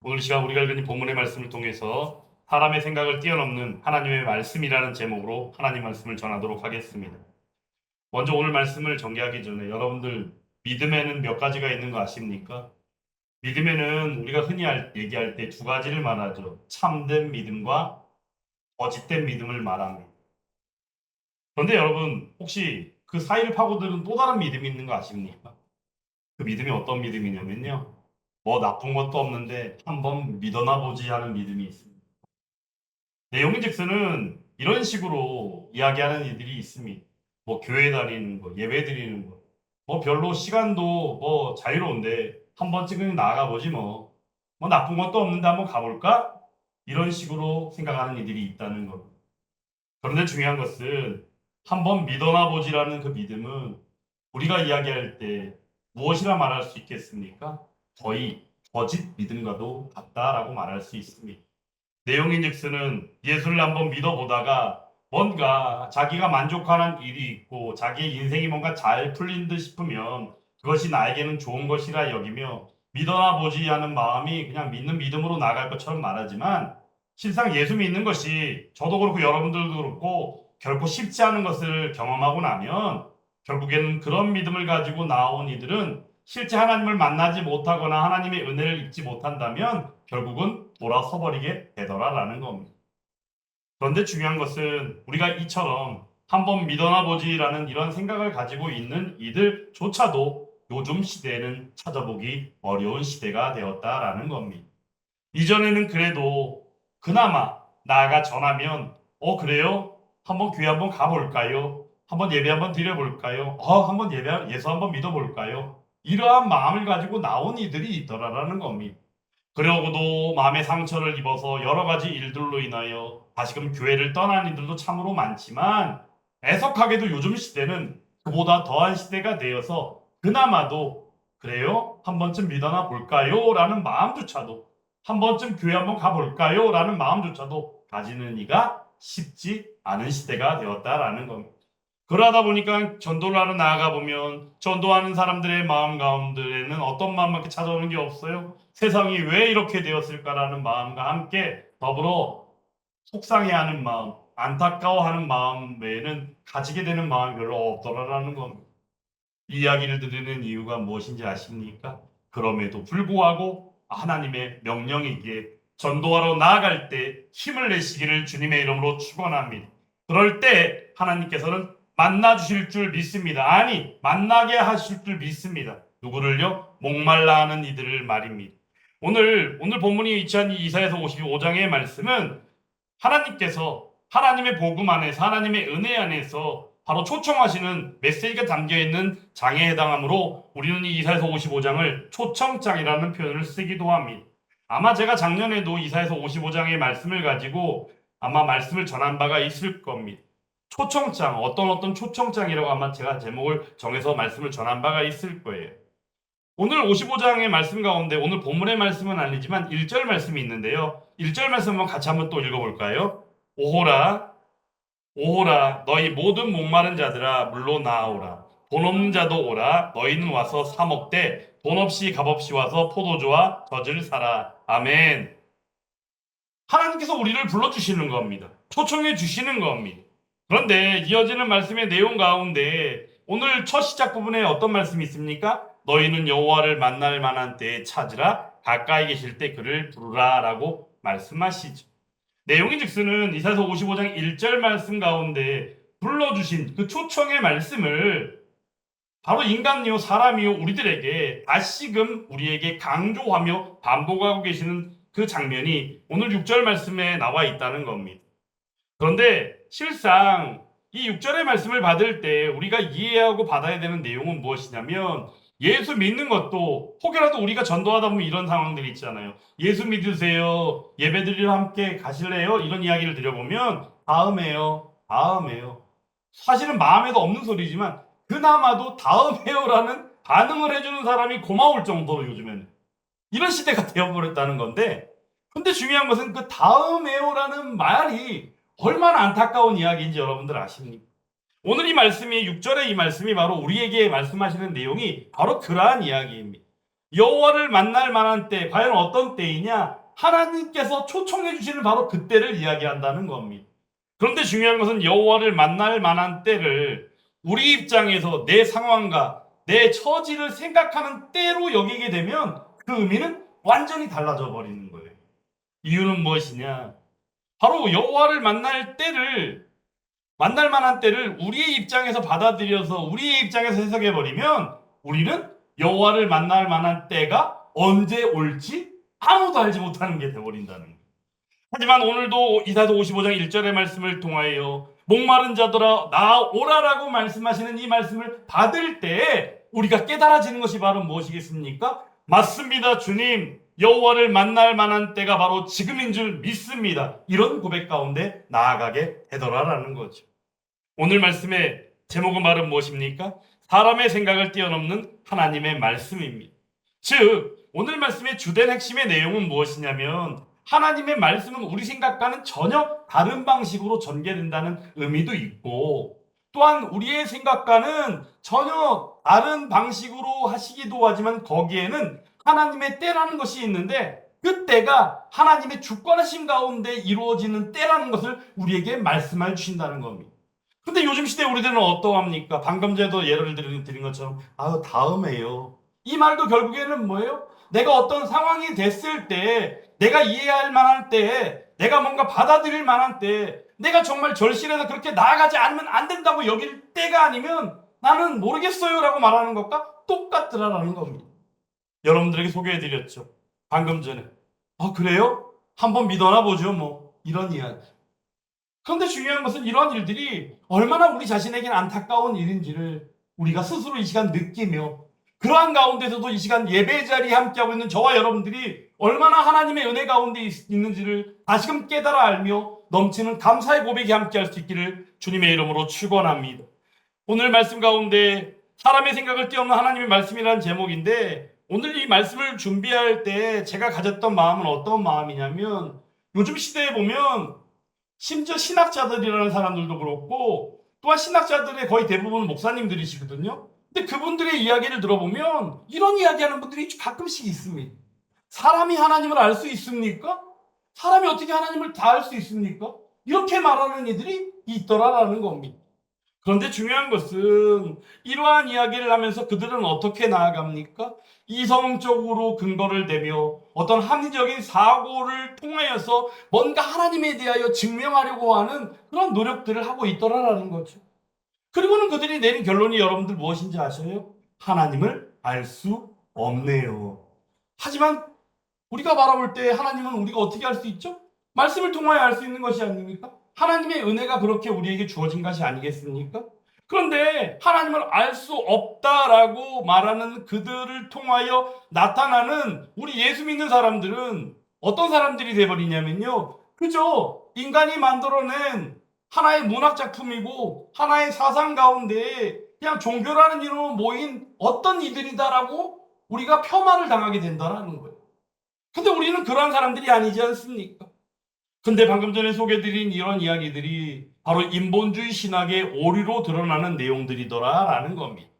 오늘 시간 우리가 읽은 이 본문의 말씀을 통해서 사람의 생각을 뛰어넘는 하나님의 말씀이라는 제목으로 하나님 말씀을 전하도록 하겠습니다. 먼저 오늘 말씀을 전개하기 전에 여러분들 믿음에는 몇 가지가 있는 거 아십니까? 믿음에는 우리가 흔히 할- 얘기할 때 두 가지를 말하죠. 참된 믿음과 거짓된 믿음을 말합니다. 그런데 여러분 혹시 그 사이를 파고드는 또 다른 믿음이 있는 거 아십니까? 그 믿음이 어떤 믿음이냐면요. 뭐 나쁜 것도 없는데 한번 믿어나 보지 하는 믿음이 있습니다. 내용인즉슨은 이런 식으로 이야기하는 이들이 있습니다. 뭐 교회 다니는 거, 예배 드리는 거, 뭐 별로 시간도 뭐 자유로운데 한 번쯤은 나가 보지 뭐, 뭐 나쁜 것도 없는데 한번 가볼까? 이런 식으로 생각하는 이들이 있다는 겁니다. 그런데 중요한 것은 한번 믿어나 보지라는 그 믿음은 우리가 이야기할 때 무엇이라 말할 수 있겠습니까? 거의 거짓 믿음과도 같다라고 말할 수 있습니다. 내용인즉슨은 예수를 한번 믿어보다가 뭔가 자기가 만족하는 일이 있고 자기의 인생이 뭔가 잘 풀린 듯 싶으면 그것이 나에게는 좋은 것이라 여기며 믿어나 보지 하는 마음이 그냥 믿는 믿음으로 나갈 것처럼 말하지만 실상 예수 믿는 것이 저도 그렇고 여러분들도 그렇고 결코 쉽지 않은 것을 경험하고 나면 결국에는 그런 믿음을 가지고 나온 이들은 실제 하나님을 만나지 못하거나 하나님의 은혜를 입지 못한다면 결국은 돌아서 버리게 되더라라는 겁니다. 그런데 중요한 것은 우리가 이처럼 한번 믿어나 보지라는 이런 생각을 가지고 있는 이들조차도 요즘 시대에는 찾아보기 어려운 시대가 되었다라는 겁니다. 이전에는 그래도 그나마 나아가 전하면 어 그래요? 한번 교회 한번 가볼까요? 한번 예배 한번 드려볼까요? 어 한번 예배 예수 한번 믿어볼까요? 이러한 마음을 가지고 나온 이들이 있더라라는 겁니다. 그러고도 마음의 상처를 입어서 여러 가지 일들로 인하여 다시금 교회를 떠난 이들도 참으로 많지만 애석하게도 요즘 시대는 그보다 더한 시대가 되어서 그나마도 그래요? 한 번쯤 믿어나 볼까요? 라는 마음조차도 한 번쯤 교회 한번 가볼까요? 라는 마음조차도 가지는 이가 쉽지 않은 시대가 되었다라는 겁니다. 그러다 보니까 전도를 하러 나아가 보면 전도하는 사람들의 마음 가운데에는 어떤 마음밖에 찾아오는 게 없어요. 세상이 왜 이렇게 되었을까라는 마음과 함께 더불어 속상해하는 마음, 안타까워하는 마음 외에는 가지게 되는 마음이 별로 없더라라는 겁니다. 이 이야기를 드리는 이유가 무엇인지 아십니까? 그럼에도 불구하고 하나님의 명령이기에 전도하러 나아갈 때 힘을 내시기를 주님의 이름으로 축원합니다. 그럴 때 하나님께서는 만나 주실 줄 믿습니다. 아니, 만나게 하실 줄 믿습니다. 누구를요? 목말라 하는 이들을 말입니다. 오늘 오늘 본문이 위치한 이 이사에서 55장의 말씀은 하나님께서 하나님의 복음 안에서 하나님의 은혜 안에서 바로 초청하시는 메시지가 담겨 있는 장에 해당하므로 우리는 이 이사에서 55장을 초청장이라는 표현을 쓰기도 합니다. 아마 제가 작년에도 이사에서 55장의 말씀을 가지고 아마 말씀을 전한 바가 있을 겁니다. 초청장, 어떤 어떤 초청장이라고 아마 제가 제목을 정해서 말씀을 전한 바가 있을 거예요. 오늘 55장의 말씀 가운데 오늘 본문의 말씀은 아니지만 1절 말씀이 있는데요. 1절 말씀 한번 같이 한번 또 읽어볼까요? 오호라, 오호라, 너희 모든 목마른 자들아, 물로 나아오라. 돈 없는 자도 오라. 너희는 와서 사 먹되 돈 없이 값 없이 와서 포도주와 젖을 사라. 아멘. 하나님께서 우리를 불러주시는 겁니다. 초청해 주시는 겁니다. 그런데 이어지는 말씀의 내용 가운데 오늘 첫 시작 부분에 어떤 말씀이 있습니까? 너희는 여호와를 만날 만한 때에 찾으라 가까이 계실 때 그를 부르라라고 말씀하시죠. 내용인즉슨은 이사서 55장 1절 말씀 가운데 불러주신 그 초청의 말씀을 바로 인간이요 사람이요 우리들에게 다시금 우리에게 강조하며 반복하고 계시는 그 장면이 오늘 6절 말씀에 나와 있다는 겁니다. 그런데 실상 이 6절의 말씀을 받을 때 우리가 이해하고 받아야 되는 내용은 무엇이냐면 예수 믿는 것도 혹여라도 우리가 전도하다 보면 이런 상황들이 있잖아요. 예수 믿으세요. 예배드리러 함께 가실래요? 이런 이야기를 드려보면 다음에요. 다음에요. 사실은 마음에도 없는 소리지만 그나마도 다음에요라는 반응을 해주는 사람이 고마울 정도로 요즘에는 이런 시대가 되어버렸다는 건데 근데 중요한 것은 그 다음에요라는 말이 얼마나 안타까운 이야기인지 여러분들 아십니까? 오늘 이 말씀이 6절의 이 말씀이 바로 우리에게 말씀하시는 내용이 바로 그러한 이야기입니다. 여호와를 만날 만한 때 과연 어떤 때이냐? 하나님께서 초청해 주시는 바로 그때를 이야기한다는 겁니다. 그런데 중요한 것은 여호와를 만날 만한 때를 우리 입장에서 내 상황과 내 처지를 생각하는 때로 여기게 되면 그 의미는 완전히 달라져 버리는 거예요. 이유는 무엇이냐? 바로 여호와를 만날 때를 만날 만한 때를 우리의 입장에서 받아들여서 우리의 입장에서 해석해 버리면 우리는 여호와를 만날 만한 때가 언제 올지 아무도 알지 못하는 게 되어버린다는 거예요. 하지만 오늘도 이사도 55장 1절의 말씀을 통하여 목마른 자들아 나 오라라고 말씀하시는 이 말씀을 받을 때 우리가 깨달아지는 것이 바로 무엇이겠습니까? 맞습니다 주님 여호와를 만날 만한 때가 바로 지금인 줄 믿습니다. 이런 고백 가운데 나아가게 되더라라는 거죠. 오늘 말씀의 제목은 바로 무엇입니까? 사람의 생각을 뛰어넘는 하나님의 말씀입니다. 즉 오늘 말씀의 주된 핵심의 내용은 무엇이냐면 하나님의 말씀은 우리 생각과는 전혀 다른 방식으로 전개된다는 의미도 있고 또한 우리의 생각과는 전혀 다른 방식으로 하시기도 하지만 거기에는 하나님의 때라는 것이 있는데 그 때가 하나님의 주권하심 가운데 이루어지는 때라는 것을 우리에게 말씀해 주신다는 겁니다. 근데 요즘 시대 우리들은 어떠합니까? 방금 전에도 예를 드린 것처럼 아유 다음에요. 이 말도 결국에는 뭐예요? 내가 어떤 상황이 됐을 때 내가 이해할 만한 때 내가 뭔가 받아들일 만한 때 내가 정말 절실해서 그렇게 나아가지 않으면 안 된다고 여길 때가 아니면 나는 모르겠어요 라고 말하는 것과 똑같더라라는 겁니다. 여러분들에게 소개해드렸죠. 방금 전에. 아, 그래요? 한번 믿어나 보죠, 뭐. 이런 이야기. 그런데 중요한 것은 이러한 일들이 얼마나 우리 자신에게는 안타까운 일인지를 우리가 스스로 이 시간 느끼며 그러한 가운데서도 이 시간 예배 자리에 함께하고 있는 저와 여러분들이 얼마나 하나님의 은혜 가운데 있- 있는지를 다시금 깨달아 알며 넘치는 감사의 고백이 함께할 수 있기를 주님의 이름으로 축원합니다. 오늘 말씀 가운데 사람의 생각을 뛰어넘는 하나님의 말씀이라는 제목인데 오늘 이 말씀을 준비할 때 제가 가졌던 마음은 어떤 마음이냐면 요즘 시대에 보면 심지어 신학자들이라는 사람들도 그렇고 또한 신학자들의 거의 대부분은 목사님들이시거든요. 근데 그분들의 이야기를 들어보면 이런 이야기하는 분들이 가끔씩 있습니다. 사람이 하나님을 알 수 있습니까? 사람이 어떻게 하나님을 다 알 수 있습니까? 이렇게 말하는 이들이 있더라라는 겁니다. 그런데 중요한 것은 이러한 이야기를 하면서 그들은 어떻게 나아갑니까? 이성적으로 근거를 대며 어떤 합리적인 사고를 통하여서 뭔가 하나님에 대하여 증명하려고 하는 그런 노력들을 하고 있더라라는 거죠. 그리고는 그들이 내린 결론이 여러분들 무엇인지 아셔요? 하나님을 알 수 없네요. 하지만 우리가 바라볼 때 하나님은 우리가 어떻게 알 수 있죠? 말씀을 통하여 알 수 있는 것이 아닙니까? 하나님의 은혜가 그렇게 우리에게 주어진 것이 아니겠습니까? 그런데 하나님을 알 수 없다라고 말하는 그들을 통하여 나타나는 우리 예수 믿는 사람들은 어떤 사람들이 돼버리냐면요. 그죠? 인간이 만들어낸 하나의 문학 작품이고 하나의 사상 가운데 그냥 종교라는 이름으로 모인 어떤 이들이다라고 우리가 폄하를 당하게 된다라는 거예요. 근데 우리는 그러한 사람들이 아니지 않습니까? 근데 방금 전에 소개드린 이런 이야기들이 바로 인본주의 신학의 오류로 드러나는 내용들이더라라는 겁니다.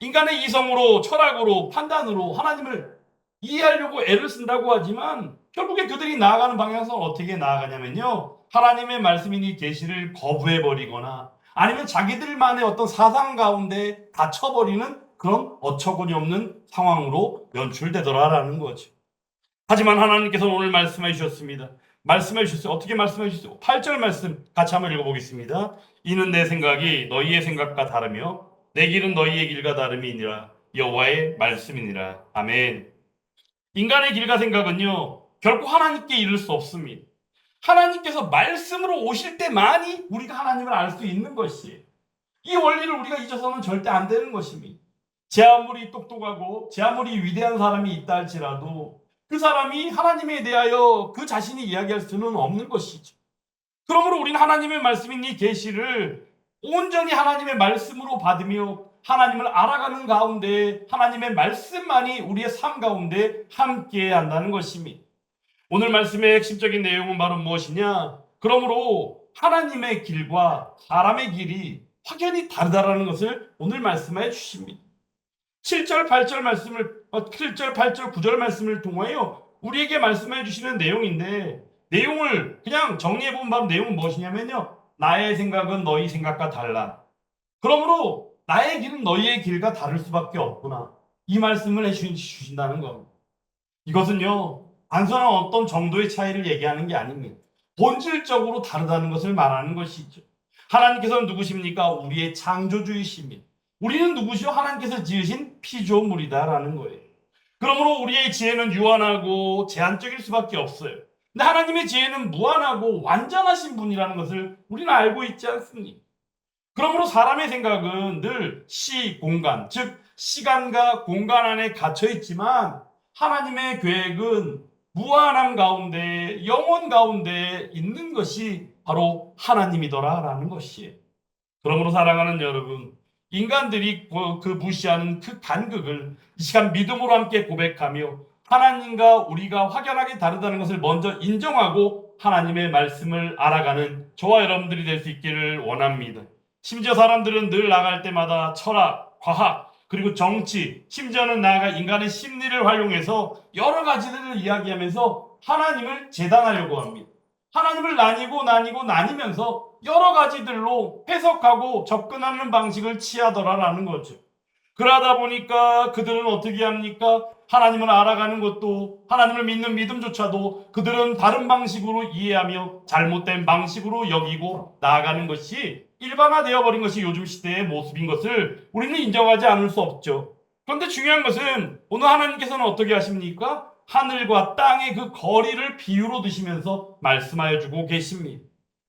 인간의 이성으로, 철학으로, 판단으로 하나님을 이해하려고 애를 쓴다고 하지만 결국에 그들이 나아가는 방향은 어떻게 나아가냐면요. 하나님의 말씀인 이 계시를 거부해 버리거나 아니면 자기들만의 어떤 사상 가운데 갇혀 버리는 그런 어처구니 없는 상황으로 연출되더라라는 거죠. 하지만 하나님께서 오늘 말씀해 주셨습니다. 말씀해 주셨어요. 어떻게 말씀해 주셨어요? 8절 말씀 같이 한번 읽어보겠습니다. 이는 내 생각이 너희의 생각과 다르며 내 길은 너희의 길과 다름이니라 여호와의 말씀이니라. 아멘. 인간의 길과 생각은요 결코 하나님께 이를 수 없습니다. 하나님께서 말씀으로 오실 때만이 우리가 하나님을 알 수 있는 것이에요. 이 원리를 우리가 잊어서는 절대 안 되는 것입니다. 제 아무리 똑똑하고 제 아무리 위대한 사람이 있다 할지라도 그 사람이 하나님에 대하여 그 자신이 이야기할 수는 없는 것이죠. 그러므로 우리는 하나님의 말씀인 이 계시를 온전히 하나님의 말씀으로 받으며 하나님을 알아가는 가운데 하나님의 말씀만이 우리의 삶 가운데 함께 한다는 것입니다. 오늘 말씀의 핵심적인 내용은 바로 무엇이냐? 그러므로 하나님의 길과 사람의 길이 확연히 다르다라는 것을 오늘 말씀해 주십니다. 7절, 8절 말씀을 7절, 8절, 9절 말씀을 통하여 우리에게 말씀해 주시는 내용인데 내용을 그냥 정리해 보면 바로 내용은 무엇이냐면요. 나의 생각은 너희 생각과 달라. 그러므로 나의 길은 너희의 길과 다를 수밖에 없구나. 이 말씀을 해 주신다는 겁니다. 이것은요. 단순한 어떤 정도의 차이를 얘기하는 게 아닙니다. 본질적으로 다르다는 것을 말하는 것이죠. 하나님께서는 누구십니까? 우리의 창조주이십니다. 우리는 누구시오? 하나님께서 지으신 피조물이다라는 거예요. 그러므로 우리의 지혜는 유한하고 제한적일 수밖에 없어요. 근데 하나님의 지혜는 무한하고 완전하신 분이라는 것을 우리는 알고 있지 않습니까? 그러므로 사람의 생각은 늘 시, 공간, 즉 시간과 공간 안에 갇혀 있지만 하나님의 계획은 무한함 가운데 영원 가운데 있는 것이 바로 하나님이더라라는 것이에요. 그러므로 사랑하는 여러분, 인간들이 그 무시하는 그 간극을 이 시간 믿음으로 함께 고백하며 하나님과 우리가 확연하게 다르다는 것을 먼저 인정하고 하나님의 말씀을 알아가는 저와 여러분들이 될 수 있기를 원합니다. 심지어 사람들은 늘 나갈 때마다 철학, 과학, 그리고 정치, 심지어는 나아가 인간의 심리를 활용해서 여러 가지들을 이야기하면서 하나님을 재단하려고 합니다. 하나님을 나뉘고 나뉘고 나뉘면서 여러 가지들로 해석하고 접근하는 방식을 취하더라라는 거죠. 그러다 보니까 그들은 어떻게 합니까? 하나님을 알아가는 것도 하나님을 믿는 믿음조차도 그들은 다른 방식으로 이해하며 잘못된 방식으로 여기고 나아가는 것이 일반화되어 버린 것이 요즘 시대의 모습인 것을 우리는 인정하지 않을 수 없죠. 그런데 중요한 것은 오늘 하나님께서는 어떻게 하십니까? 하늘과 땅의 그 거리를 비유로 드시면서 말씀하여 주고 계십니다.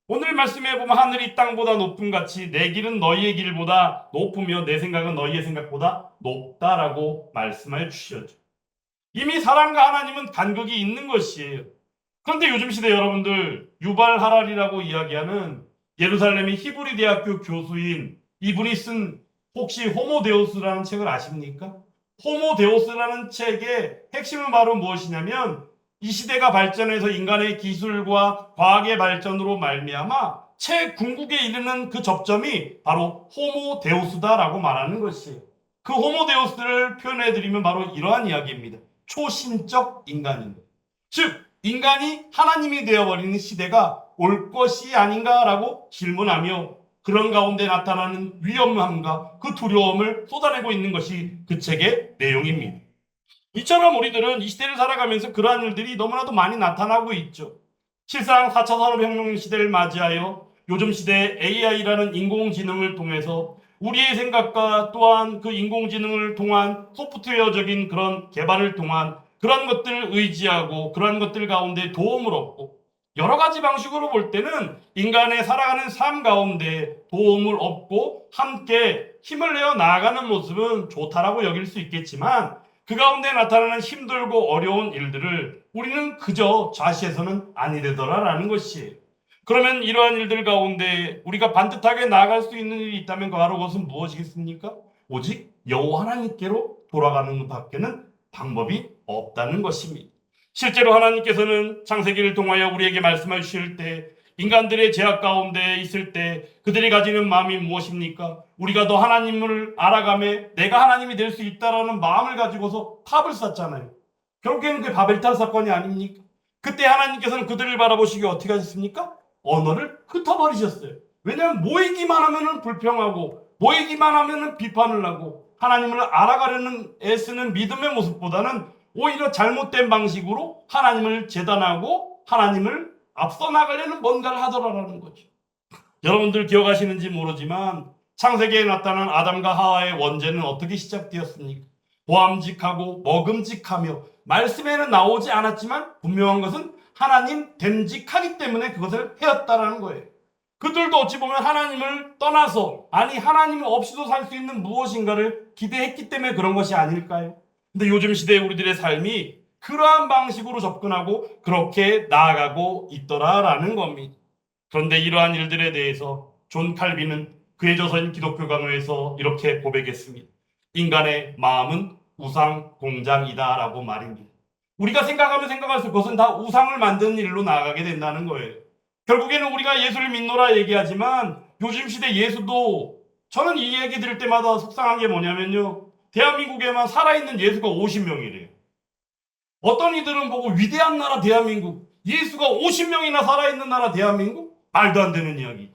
오늘 말씀해 보면 하늘이 땅보다 높은 같이 내 길은 너희의 길보다 높으며 내 생각은 너희의 생각보다 높다라고 말씀하여 주시죠. 이미 사람과 하나님은 간극이 있는 것이에요. 그런데 요즘 시대 여러분들 유발 하랄이라고 이야기하는 예루살렘의 히브리 대학교 교수인 이분이 쓴 혹시 호모 데우스라는 책을 아십니까? 호모데우스라는 책의 핵심은 바로 무엇이냐면 이 시대가 발전해서 인간의 기술과 과학의 발전으로 말미암아 최궁극에 이르는 그 접점이 바로 호모데우스다라고 말하는 것이에요. 그 호모데우스를 표현해 드리면 바로 이러한 이야기입니다. 초신적 인간입니다. 즉 인간이 하나님이 되어버리는 시대가 올 것이 아닌가라고 질문하며 그런 가운데 나타나는 위험함과 그 두려움을 쏟아내고 있는 것이 그 책의 내용입니다. 이처럼 우리들은 이 시대를 살아가면서 그러한 일들이 너무나도 많이 나타나고 있죠. 실상 4차 산업혁명 시대를 맞이하여 요즘 시대 AI라는 인공지능을 통해서 우리의 생각과 또한 그 인공지능을 통한 소프트웨어적인 그런 개발을 통한 그런 것들을 의지하고 그런 것들 가운데 도움을 얻고 여러 가지 방식으로 볼 때는 인간의 살아가는 삶 가운데 도움을 얻고 함께 힘을 내어 나아가는 모습은 좋다라고 여길 수 있겠지만 그 가운데 나타나는 힘들고 어려운 일들을 우리는 그저 좌시해서는 아니 되더라라는 것이에요. 그러면 이러한 일들 가운데 우리가 반듯하게 나아갈 수 있는 일이 있다면 바로 그것은 무엇이겠습니까? 오직 여호와 하나님께로 돌아가는 밖에는 방법이 없다는 것입니다. 실제로 하나님께서는 창세기를 통하여 우리에게 말씀해 주실 때 인간들의 제약 가운데 있을 때 그들이 가지는 마음이 무엇입니까? 우리가 더 하나님을 알아가며 내가 하나님이 될 수 있다라는 마음을 가지고서 탑을 쌓잖아요. 결국에는 그 바벨탑 사건이 아닙니까? 그때 하나님께서는 그들을 바라보시기 어떻게 하셨습니까? 언어를 흩어버리셨어요. 왜냐하면 모이기만 하면은 불평하고 모이기만 하면은 비판을 하고 하나님을 알아가려는 애쓰는 믿음의 모습보다는 오히려 잘못된 방식으로 하나님을 재단하고 하나님을 앞서 나가려는 뭔가를 하더라라는 거죠. 여러분들 기억하시는지 모르지만 창세기에 나타난 아담과 하와의 원죄는 어떻게 시작되었습니까? 보암직하고 먹음직하며 말씀에는 나오지 않았지만 분명한 것은 하나님 됨직하기 때문에 그것을 해왔다라는 거예요. 그들도 어찌 보면 하나님을 떠나서 아니 하나님 없이도 살 수 있는 무엇인가를 기대했기 때문에 그런 것이 아닐까요? 근데 요즘 시대의 우리들의 삶이 그러한 방식으로 접근하고 그렇게 나아가고 있더라라는 겁니다. 그런데 이러한 일들에 대해서 존 칼빈은 그의 저서인 기독교 강요에서 이렇게 고백했습니다. 인간의 마음은 우상 공장이다라고 말입니다. 우리가 생각하면 생각할수록 그것은 다 우상을 만드는 일로 나아가게 된다는 거예요. 결국에는 우리가 예수를 믿노라 얘기하지만 요즘 시대 예수도 저는 이 얘기 들을 때마다 속상한 게 뭐냐면요. 대한민국에만 살아있는 예수가 50명이래요. 어떤 이들은 보고 위대한 나라 대한민국, 예수가 50명이나 살아있는 나라 대한민국? 말도 안 되는 이야기죠.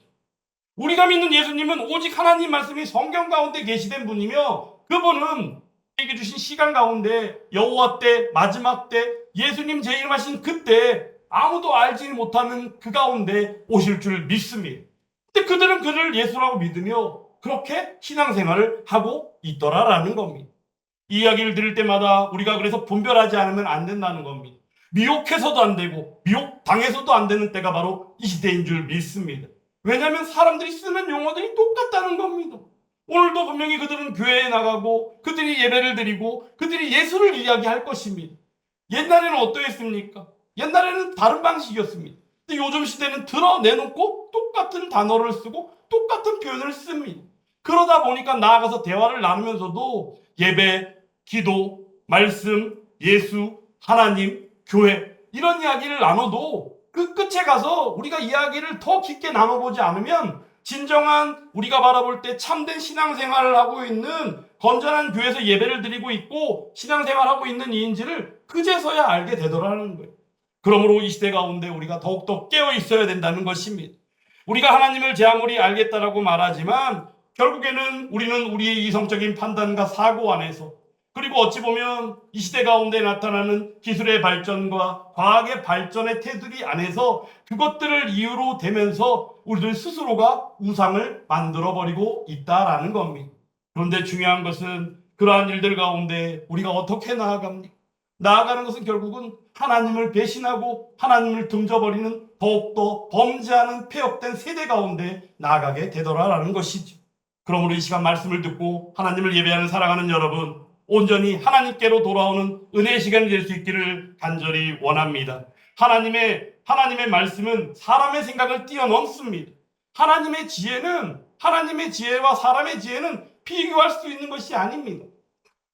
우리가 믿는 예수님은 오직 하나님 말씀이 성경 가운데 계시된 분이며 그분은 우리에게 주신 시간 가운데 여호와 때 마지막 때 예수님 재림하신 그때 아무도 알지 못하는 그 가운데 오실 줄 믿습니다. 근데 그들은 그를 예수라고 믿으며 그렇게 신앙생활을 하고 있더라라는 겁니다. 이 이야기를 들을 때마다 우리가 그래서 분별하지 않으면 안 된다는 겁니다. 미혹해서도 안 되고 미혹 당해서도 안 되는 때가 바로 이 시대인 줄 믿습니다. 왜냐하면 사람들이 쓰는 용어들이 똑같다는 겁니다. 오늘도 분명히 그들은 교회에 나가고 그들이 예배를 드리고 그들이 예수를 이야기할 것입니다. 옛날에는 어떠했습니까? 옛날에는 다른 방식이었습니다. 근데 요즘 시대는 드러내놓고 똑같은 단어를 쓰고 똑같은 표현을 씁니다. 그러다 보니까 나아가서 대화를 나누면서도 예배, 기도, 말씀, 예수, 하나님, 교회 이런 이야기를 나눠도 그 끝에 가서 우리가 이야기를 더 깊게 나눠보지 않으면 진정한 우리가 바라볼 때 참된 신앙생활을 하고 있는 건전한 교회에서 예배를 드리고 있고 신앙생활하고 있는 이인지를 그제서야 알게 되더라는 거예요. 그러므로 이 시대 가운데 우리가 더욱더 깨어 있어야 된다는 것입니다. 우리가 하나님을 제 아무리 알겠다라고 말하지만 결국에는 우리는 우리의 이성적인 판단과 사고 안에서 그리고 어찌 보면 이 시대 가운데 나타나는 기술의 발전과 과학의 발전의 테두리 안에서 그것들을 이유로 대면서 우리들 스스로가 우상을 만들어 버리고 있다라는 겁니다. 그런데 중요한 것은 그러한 일들 가운데 우리가 어떻게 나아갑니까? 나아가는 것은 결국은 하나님을 배신하고 하나님을 등져버리는 더욱더 범죄하는 폐역된 세대 가운데 나아가게 되더라라는 것이죠. 그러므로 이 시간 말씀을 듣고 하나님을 예배하는 사랑하는 여러분, 온전히 하나님께로 돌아오는 은혜의 시간이 될 수 있기를 간절히 원합니다. 하나님의 하나님의 말씀은 사람의 생각을 뛰어넘습니다. 하나님의 지혜는 하나님의 지혜와 사람의 지혜는 비교할 수 있는 것이 아닙니다.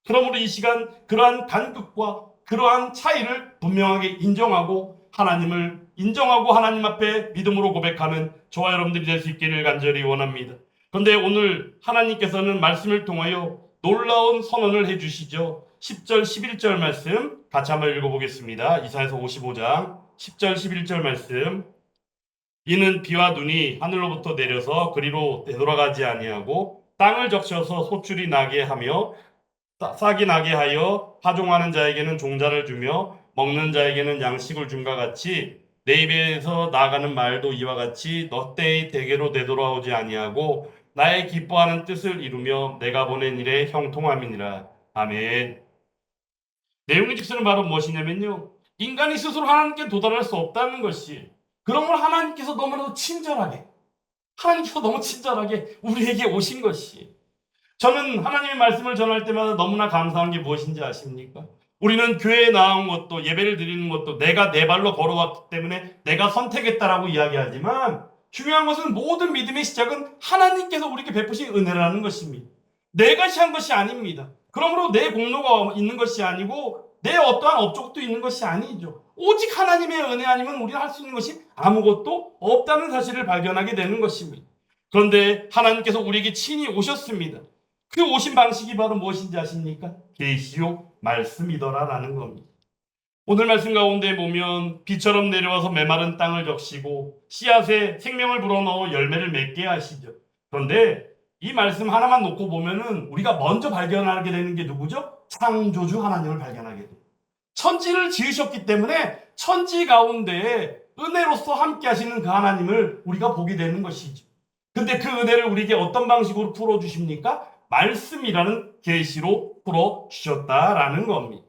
그러므로 이 시간 그러한 간극과 그러한 차이를 분명하게 인정하고 하나님을 인정하고 하나님 앞에 믿음으로 고백하는 저와 여러분들이 될 수 있기를 간절히 원합니다. 그런데 오늘 하나님께서는 말씀을 통하여 놀라운 선언을 해주시죠. 10절, 11절 말씀 같이 한번 읽어보겠습니다. 이사에서 55장 10절, 11절 말씀. 이는 비와 눈이 하늘로부터 내려서 그리로 되돌아가지 아니하고 땅을 적셔서 소출이 나게 하며 싸- 싹이 나게 하여 파종하는 자에게는 종자를 주며 먹는 자에게는 양식을 줌과 같이 내 입에서 나가는 말도 이와 같이 너 때의 대개로 되돌아오지 아니하고 나의 기뻐하는 뜻을 이루며 내가 보낸 일에 형통함이니라. 아멘. 내용의 직선은 바로 무엇이냐면요. 인간이 스스로 하나님께 도달할 수 없다는 것이 걸 하나님께서 너무나도 친절하게 하나님께서 너무 친절하게 우리에게 오신 것이 저는 하나님의 말씀을 전할 때마다 너무나 감사한 게 무엇인지 아십니까? 우리는 교회에 나온 것도 예배를 드리는 것도 내가 내 발로 걸어왔기 때문에 내가 선택했다라고 이야기하지만 중요한 것은 모든 믿음의 시작은 하나님께서 우리에게 베푸신 은혜라는 것입니다. 내가 시한 것이 아닙니다. 그러므로 내 공로가 있는 것이 아니고 내 어떠한 업적도 있는 것이 아니죠. 오직 하나님의 은혜 아니면 우리가 할수 있는 것이 아무것도 없다는 사실을 발견하게 되는 것입니다. 그런데 하나님께서 우리에게 친히 오셨습니다. 그 오신 방식이 바로 무엇인지 아십니까? 계시록 말씀이더라라는 겁니다. 오늘 말씀 가운데 보면 비처럼 내려와서 메마른 땅을 적시고 씨앗에 생명을 불어넣어 열매를 맺게 하시죠. 그런데 이 말씀 하나만 놓고 보면은 우리가 먼저 발견하게 되는 게 누구죠? 창조주 하나님을 발견하게 됩니다. 천지를 지으셨기 때문에 천지 가운데 은혜로서 함께 하시는 그 하나님을 우리가 보게 되는 것이죠. 근데 그 은혜를 우리에게 어떤 방식으로 풀어 주십니까? 말씀이라는 계시로 풀어 주셨다라는 겁니다.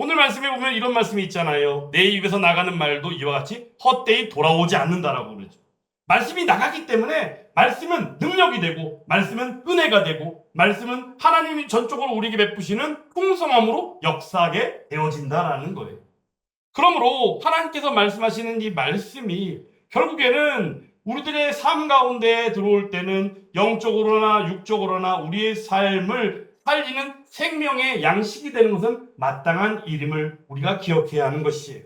오늘 말씀에 보면 이런 말씀이 있잖아요. 내 입에서 나가는 말도 이와 같이 헛되이 돌아오지 않는다라고 그러죠. 말씀이 나가기 때문에 말씀은 능력이 되고 말씀은 은혜가 되고 말씀은 하나님이 전적으로 우리에게 베푸시는 풍성함으로 역사하게 되어진다라는 거예요. 그러므로 하나님께서 말씀하시는 이 말씀이 결국에는 우리들의 삶 가운데 들어올 때는 영적으로나 육적으로나 우리의 삶을 살리는 생명의 양식이 되는 것은 마땅한 일임을 우리가 기억해야 하는 것이에요.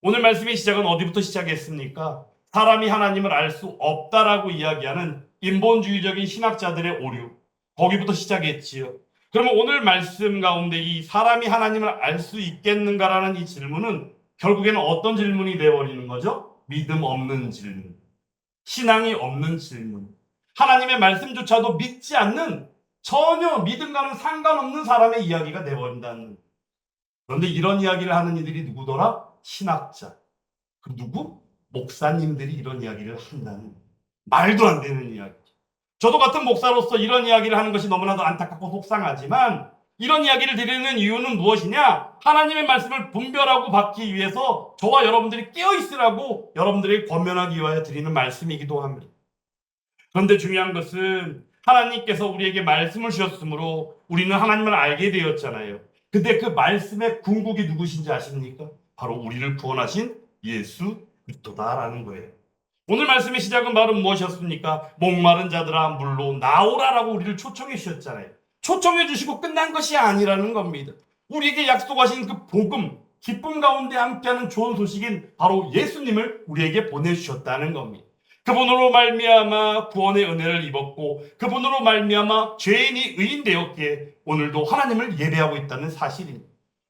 오늘 말씀의 시작은 어디부터 시작했습니까? 사람이 하나님을 알 수 없다라고 이야기하는 인본주의적인 신학자들의 오류. 거기부터 시작했지요. 그러면 오늘 말씀 가운데 이 사람이 하나님을 알 수 있겠는가라는 이 질문은 결국에는 어떤 질문이 되어버리는 거죠? 믿음 없는 질문. 신앙이 없는 질문. 하나님의 말씀조차도 믿지 않는 전혀 믿음과는 상관없는 사람의 이야기가 되어버린다는. 그런데 이런 이야기를 하는 이들이 누구더라? 신학자. 그 누구? 목사님들이 이런 이야기를 한다는. 말도 안 되는 이야기. 저도 같은 목사로서 이런 이야기를 하는 것이 너무나도 안타깝고 속상하지만 이런 이야기를 드리는 이유는 무엇이냐? 하나님의 말씀을 분별하고 받기 위해서 저와 여러분들이 깨어 있으라고 여러분들에게 권면하기 위하여 드리는 말씀이기도 합니다. 그런데 중요한 것은 하나님께서 우리에게 말씀을 주셨으므로 우리는 하나님을 알게 되었잖아요. 근데 그 말씀의 궁극이 누구신지 아십니까? 바로 우리를 구원하신 예수 그리스도다라는 거예요. 오늘 말씀의 시작은 바로 무엇이었습니까? 목마른 자들아 물로 나오라라고 우리를 초청해 주셨잖아요. 초청해 주시고 끝난 것이 아니라는 겁니다. 우리에게 약속하신 그 복음, 기쁨 가운데 함께하는 좋은 소식인 바로 예수님을 우리에게 보내주셨다는 겁니다. 그분으로 말미암아 구원의 은혜를 입었고 그분으로 말미암아 죄인이 의인 되었기에 오늘도 하나님을 예배하고 있다는 사실입니다.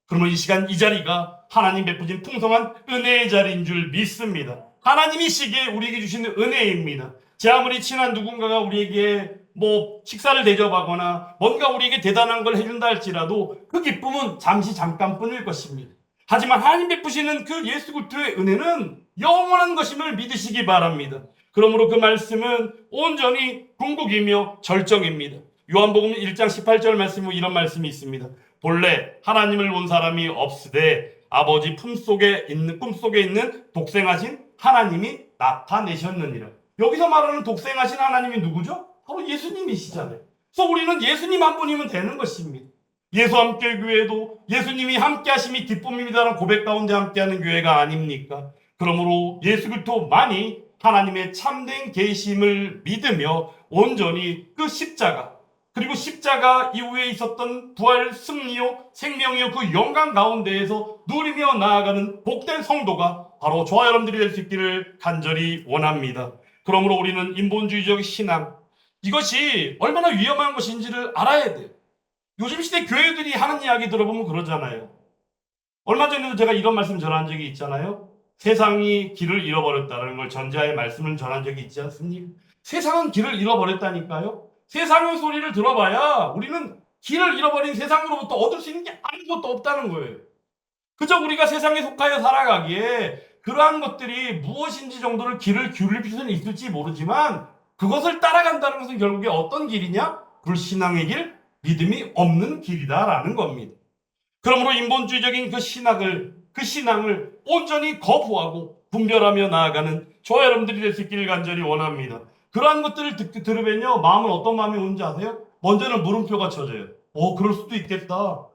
그러면 이 시간 이 자리가 하나님 베푸신 풍성한 은혜의 자리인 줄 믿습니다. 하나님이시기에 우리에게 주시는 은혜입니다. 제 아무리 친한 누군가가 우리에게 뭐 식사를 대접하거나 뭔가 우리에게 대단한 걸 해준다 할지라도 그 기쁨은 잠시 잠깐뿐일 것입니다. 하지만 하나님 베푸시는 그 예수 그리스도의 은혜는 영원한 것임을 믿으시기 바랍니다. 그러므로 그 말씀은 온전히 궁극이며 절정입니다. 요한복음 1장 18절 말씀에 이런 말씀이 있습니다. 본래 하나님을 본 사람이 없으되 아버지 품속에 있는 꿈속에 있는 독생하신 하나님이 나타내셨느니라. 여기서 말하는 독생하신 하나님이 누구죠? 바로 예수님이시잖아요. 그래서 우리는 예수님 한 분이면 되는 것입니다. 예수 함께 교회도 예수님이 함께 하심이 기쁨입니다라는 고백 가운데 함께하는 교회가 아닙니까? 그러므로 예수 그리스도만이 하나님의 참된 계심을 믿으며 온전히 그 십자가 그리고 십자가 이후에 있었던 부활 승리요 생명이요 그 영광 가운데에서 누리며 나아가는 복된 성도가 바로 저와 여러분들이 될 수 있기를 간절히 원합니다. 그러므로 우리는 인본주의적 신앙 이것이 얼마나 위험한 것인지를 알아야 돼요. 요즘 시대 교회들이 하는 이야기 들어보면 그러잖아요. 얼마 전에도 제가 이런 말씀 전한 적이 있잖아요. 세상이 길을 잃어버렸다는 걸 전자의 말씀을 전한 적이 있지 않습니까? 세상은 길을 잃어버렸다니까요. 세상의 소리를 들어봐야 우리는 길을 잃어버린 세상으로부터 얻을 수 있는 게 아무것도 없다는 거예요. 그저 우리가 세상에 속하여 살아가기에 그러한 것들이 무엇인지 정도를 길을 기울일 필요는 있을지 모르지만 그것을 따라간다는 것은 결국에 어떤 길이냐? 불신앙의 길, 믿음이 없는 길이다라는 겁니다. 그러므로 인본주의적인 그 신학을 그 신앙을 온전히 거부하고 분별하며 나아가는 저와 여러분들이 될 수 있기를 간절히 원합니다. 그러한 것들을 듣, 들으면요 마음은 어떤 마음이 오는지 아세요? 먼저는 물음표가 쳐져요. 어 그럴 수도 있겠다.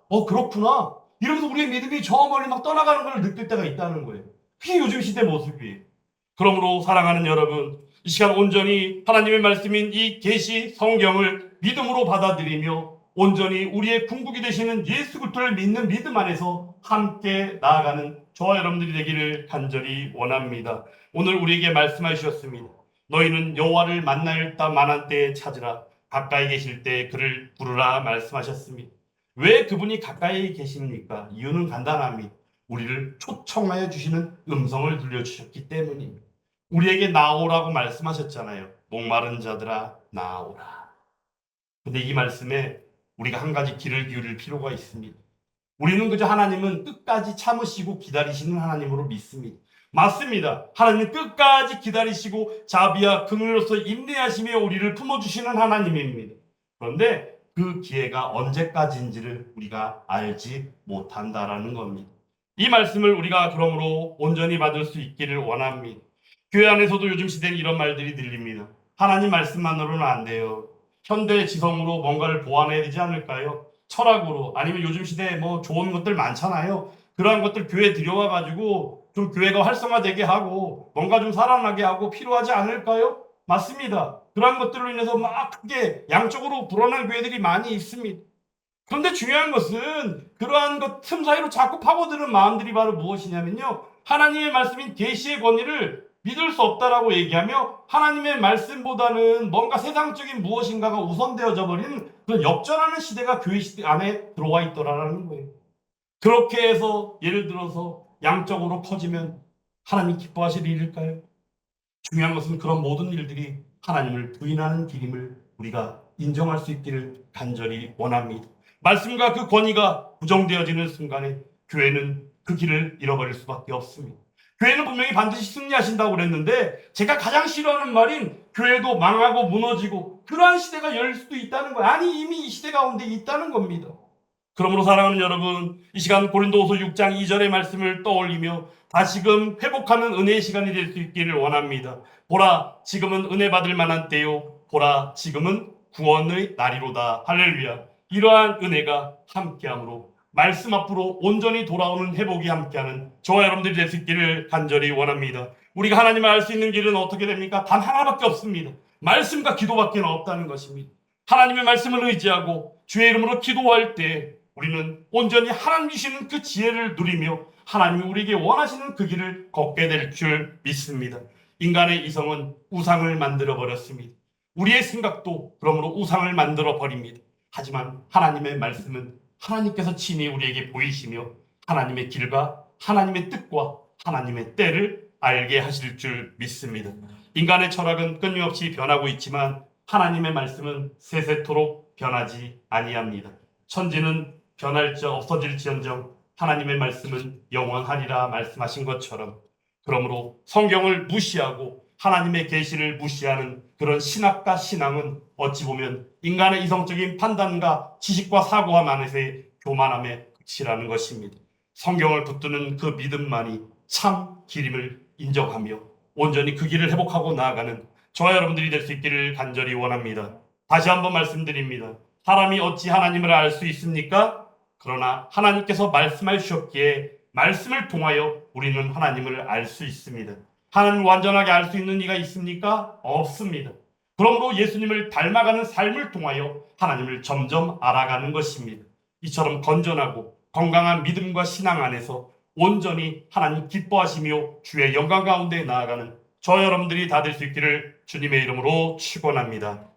어 그렇구나. 이러면서 우리의 믿음이 저 멀리 막 떠나가는 걸 느낄 때가 있다는 거예요. 그게 요즘 시대 모습이에요. 그러므로 사랑하는 여러분, 이 시간 온전히 하나님의 말씀인 이 계시 성경을 믿음으로 받아들이며 온전히 우리의 궁극이 되시는 예수 그리스도를 믿는 믿음 안에서 함께 나아가는 저와 여러분들이 되기를 간절히 원합니다. 오늘 우리에게 말씀하셨습니다. 너희는 여호와를 만날 때 만한 때에 찾으라 가까이 계실 때 그를 부르라 말씀하셨습니다. 왜 그분이 가까이 계십니까? 이유는 간단합니다. 우리를 초청하여 주시는 음성을 들려주셨기 때문입니다. 우리에게 나오라고 말씀하셨잖아요. 목마른 자들아 나오라. 근데 이 말씀에 우리가 한 가지 길을 기울일 필요가 있습니다. 우리는 그저 하나님은 끝까지 참으시고 기다리시는 하나님으로 믿습니다. 맞습니다. 하나님은 끝까지 기다리시고 자비와 긍휼로서 인내하시며 우리를 품어주시는 하나님입니다. 그런데 그 기회가 언제까지인지를 우리가 알지 못한다라는 겁니다. 이 말씀을 우리가 그러므로 온전히 받을 수 있기를 원합니다. 교회 안에서도 요즘 시대는 이런 말들이 들립니다. 하나님 말씀만으로는 안 돼요. 현대 지성으로 뭔가를 보완해야 되지 않을까요? 철학으로 아니면 요즘 시대에 뭐 좋은 것들 많잖아요. 그러한 것들 교회 들여와 가지고 좀 교회가 활성화되게 하고 뭔가 좀 살아나게 하고 필요하지 않을까요? 맞습니다. 그러한 것들로 인해서 막 크게 양쪽으로 불어난 교회들이 많이 있습니다. 그런데 중요한 것은 그러한 것 틈 사이로 자꾸 파고드는 마음들이 바로 무엇이냐면요. 하나님의 말씀인 계시의 권위를 믿을 수 없다라고 얘기하며 하나님의 말씀보다는 뭔가 세상적인 무엇인가가 우선되어져 버리는 그런 역전하는 시대가 교회 시대 안에 들어와 있더라라는 거예요. 그렇게 해서 예를 들어서 양적으로 커지면 하나님 기뻐하실 일일까요? 중요한 것은 그런 모든 일들이 하나님을 부인하는 길임을 우리가 인정할 수 있기를 간절히 원합니다. 말씀과 그 권위가 부정되어지는 순간에 교회는 그 길을 잃어버릴 수밖에 없습니다. 교회는 분명히 반드시 승리하신다고 그랬는데 제가 가장 싫어하는 말인 교회도 망하고 무너지고 그러한 시대가 열 수도 있다는 거예요. 아니 이미 이 시대 가운데 있다는 겁니다. 그러므로 사랑하는 여러분 이 시간 고린도후서 6장 2절의 말씀을 떠올리며 다시금 회복하는 은혜의 시간이 될 수 있기를 원합니다. 보라 지금은 은혜 받을 만한 때요 보라 지금은 구원의 날이로다 할렐루야 이러한 은혜가 함께함으로 말씀 앞으로 온전히 돌아오는 회복이 함께하는 저와 여러분들이 될 수 있기를 간절히 원합니다. 우리가 하나님을 알 수 있는 길은 어떻게 됩니까? 단 하나밖에 없습니다. 말씀과 기도밖에 없다는 것입니다. 하나님의 말씀을 의지하고 주의 이름으로 기도할 때 우리는 온전히 하나님 주시는 그 지혜를 누리며 하나님이 우리에게 원하시는 그 길을 걷게 될 줄 믿습니다. 인간의 이성은 우상을 만들어 버렸습니다. 우리의 생각도 그러므로 우상을 만들어 버립니다. 하지만 하나님의 말씀은 하나님께서 친히 우리에게 보이시며 하나님의 길과 하나님의 뜻과 하나님의 때를 알게 하실 줄 믿습니다. 인간의 철학은 끊임없이 변하고 있지만 하나님의 말씀은 세세토록 변하지 아니합니다. 천지는 변할지 없어질지언정 하나님의 말씀은 영원하리라 말씀하신 것처럼 그러므로 성경을 무시하고 하나님의 계시를 무시하는 그런 신학과 신앙은 어찌 보면 인간의 이성적인 판단과 지식과 사고와 만에서의 교만함에 그치라는 것입니다. 성경을 붙드는 그 믿음만이 참 길임을 인정하며 온전히 그 길을 회복하고 나아가는 저와 여러분들이 될 수 있기를 간절히 원합니다. 다시 한번 말씀드립니다. 사람이 어찌 하나님을 알 수 있습니까? 그러나 하나님께서 말씀해 주셨기에 말씀을 통하여 우리는 하나님을 알 수 있습니다. 하나님을 완전하게 알 수 있는 이가 있습니까? 없습니다. 그러므로 예수님을 닮아가는 삶을 통하여 하나님을 점점 알아가는 것입니다. 이처럼 건전하고 건강한 믿음과 신앙 안에서 온전히 하나님 기뻐하시며 주의 영광 가운데 나아가는 저 여러분들이 다 될 수 있기를 주님의 이름으로 축원합니다.